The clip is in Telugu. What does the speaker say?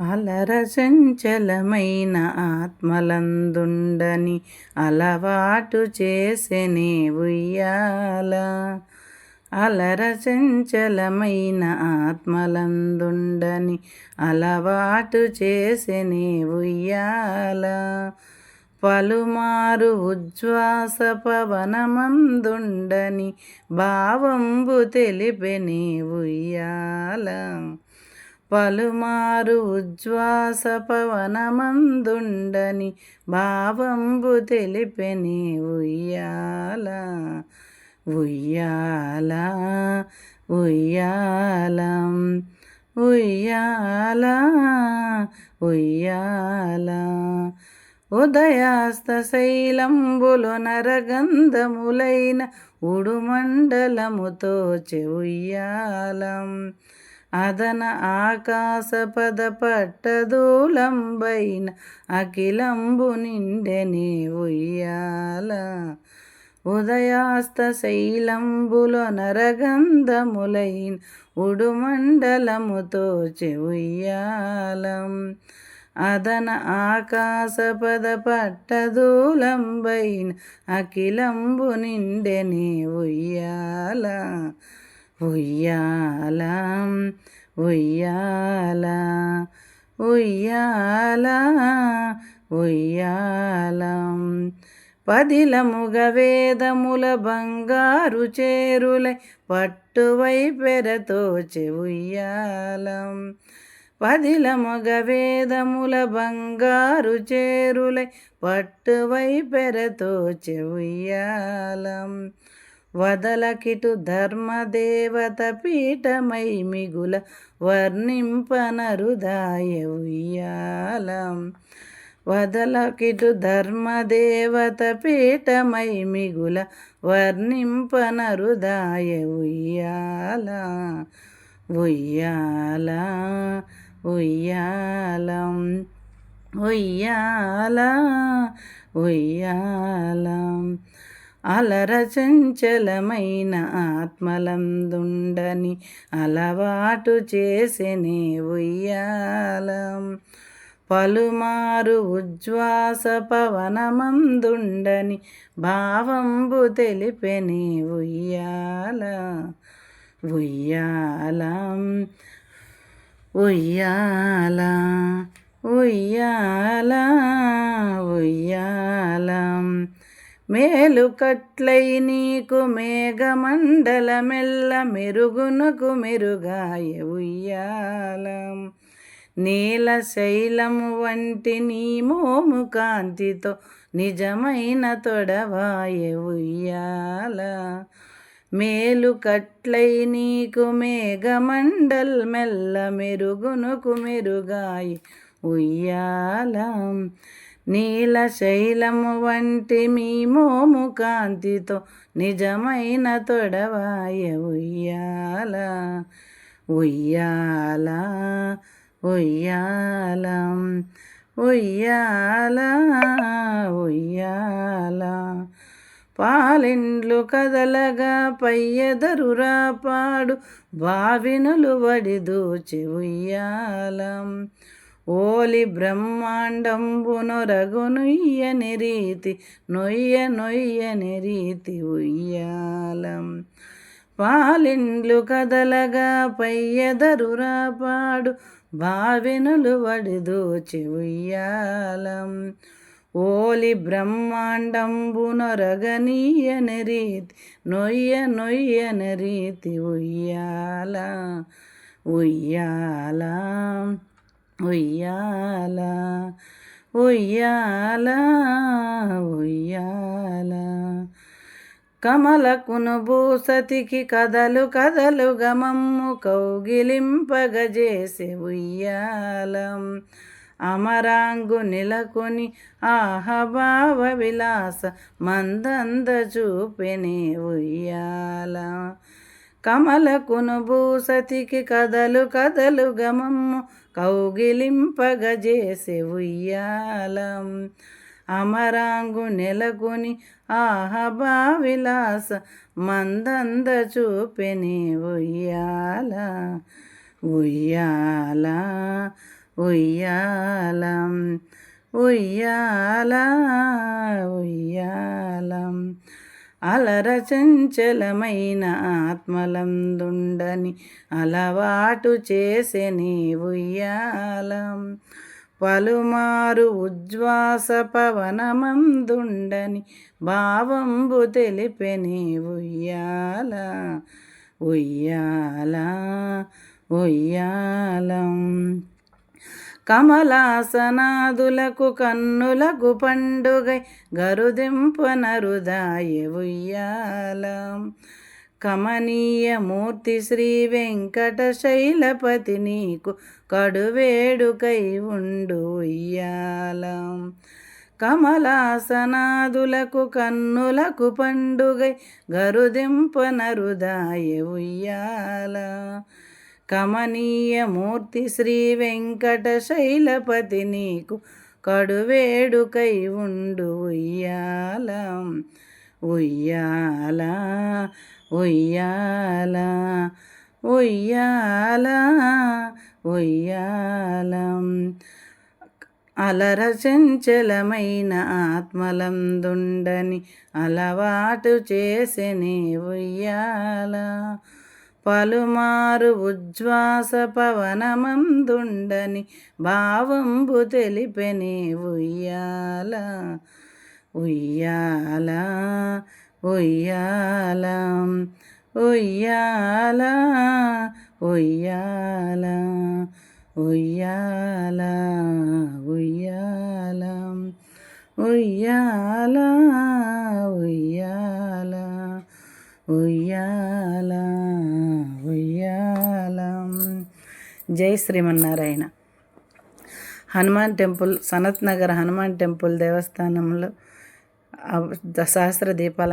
అలరచంచలమైన ఆత్మలందుండని అలవాటు చేసెనే ఉయ్యాల. అలరచంచలమైన ఆత్మలందుండని అలవాటు చేసెనే ఉయ్యాల. పలుమారు ఉజ్వాస పవనమందుండని భావంబు తెలిపెనే ఉయ్యాల. పలుమారు ఉజ్వాస పవనమందుండని భావంబు తెలిపెని ఉయ్యాల ఉయ్యాల ఉయ్యాల ఉయ్యాల ఉయ్యాల. ఉదయాస్త శైలంబులు నరగంధములైన ఉడుమండలముతో చెయ్యాలం అదన ఆకాశపద పట్టదూలంబైన అఖిలంబు నిండెని ఉయ్యాల ఉదయాస్త శైలంబులో నరగంధములైన ఉడుమండలముతో చెయ్యాలం అదన ఆకాశపద పట్టదూలంబైన అఖిలంబు నిండెని ఉయ్యాల ఉయ్యాల ఉయ్యాల ఉయ్యాల ఉయ్యాల. పదిలముగ వేదముల బంగారు చేరులై పట్టువై పెరతో చెవుయ్యాలం పదిలముగ వేదముల బంగారు చేరులై పట్టువై పెరతో చెవుయ్యాలం వదలకిటు ధర్మదేవత పీఠమై మిగుల వర్ణింపనరుదాయ ఉయ్యాలం వదలకిటు ధర్మదేవత పీఠమై మిగుల వర్ణింపనరుదాయ ఉయ్యాల ఉయ్యాల ఉయ్యాలం ఉయ్యాల ఉయ్యాలం. అలరచంచలమైన ఆత్మలందుండని అలవాటు చేసెనే ఉయ్యాలం. పలుమారు ఉజ్వాస పవనమందుండని భావంబు తెలిపెని ఉయ్యాల. ఉయ్యాలం ఉయ్యాల ఉయ్యాల ఉయ్యాలం. మేలుకట్లై నీకు మేఘమండలమెల్ల మెరుగునకు మెరుగాయ ఉయ్యాలం. నీల శైలము వంటి నీ మోము కాంతితో నిజమైన తొడవాయ ఉయ్యాల. మేలు కట్లై నీకు మేఘమండల్ మెల్ల మెరుగునకు మెరుగాయి ఉయ్యాలం. నీల శైలము వంటి మీ మోము కాంతితో నిజమైన తొడవాయ ఉయ్యాల ఉయ్యాల ఉయ్యాలం ఉయ్యాల ఉయ్యాల. పాలిండ్లు కదలగా పయ్యదరురా పాడు బావినులు వడి దూచి ఉయ్యాలం. ఓలి బ్రహ్మాండంబునొరగునుయ్యని రీతి నొయ్య నొయ్యని రీతి ఉయ్యాలం. పాలిండ్లు కదలగా పయ్యదరురా పాడు భావినులు వడిదోచి ఉయ్యాలం. ఓలి బ్రహ్మాండంబునొరగనీయని రీతి నొయ్య నొయ్యని రీతి ఉయ్యాల ఉయ్యాల. ఉయ్యాల ఉయ్యాల ఉయ్యాల. కమలకును భూసతికి కదలు కదలు గమమ్ము కౌగిలింపగజేసే ఉయ్యాలం. అమరాంగు నిలకొని ఆహభావ విలాస మందంద చూపెనే ఉయ్యాల. కమలకును భూసతికి కదలు కదలు గమమ్ము కౌగిలింపగజేసే ఉయ్యాలం అమరాంగు నెలకొని ఆహబా విలాస మందంద చూపెని ఉయ్యాల ఉయ్యాల ఉయ్యాలం ఉయ్యాల ఉయ్యాలం. అలరచంచలమైన ఆత్మలందుండని అలవాటు చేసెని ఉయ్యాలం పలుమారు ఉజ్వాస పవనమందుండని భావంబు తెలిపెని ఉయ్యాల ఉయ్యాల? ఉయ్యాలం. కమలాసనాదులకు కన్నులకు పండుగై గరుదింపన కమనీయ మూర్తి శ్రీ వెంకటశైలపతి నీకు కడువేడుకై ఉండు ఉయ్యాలం. కమలాసనాదులకు కన్నులకు పండుగై గరుదింపన హృదయ ఉయ్యాల. కమనీయమూర్తి శ్రీ వెంకట శైలపతి నీకు కడువేడుకై ఉండు ఉయ్యాల ఉయ్యాల ఉయ్యాల ఉయ్యాల ఉయ్యాల. అలర చంచలమైన ఆత్మలందుండని అలవాటు చేసెని ఉయ్యాల. పలుమారు ఉజ్వాస పవనమందుండని భావంబు తెలిపెని ఉయ్యాల ఉయ్యాల ఉయ్యాల ఉయ్యాల ఉయ్యాల ఉయ్యాల ఉయ్యాల ఉయ్యాల. ఉయ్యాల జై శ్రీమన్నారాయణ. హనుమాన్ టెంపుల్ సనత్ నగర్ హనుమాన్ టెంపుల్ దేవస్థానంలో సహస్ర దీపాల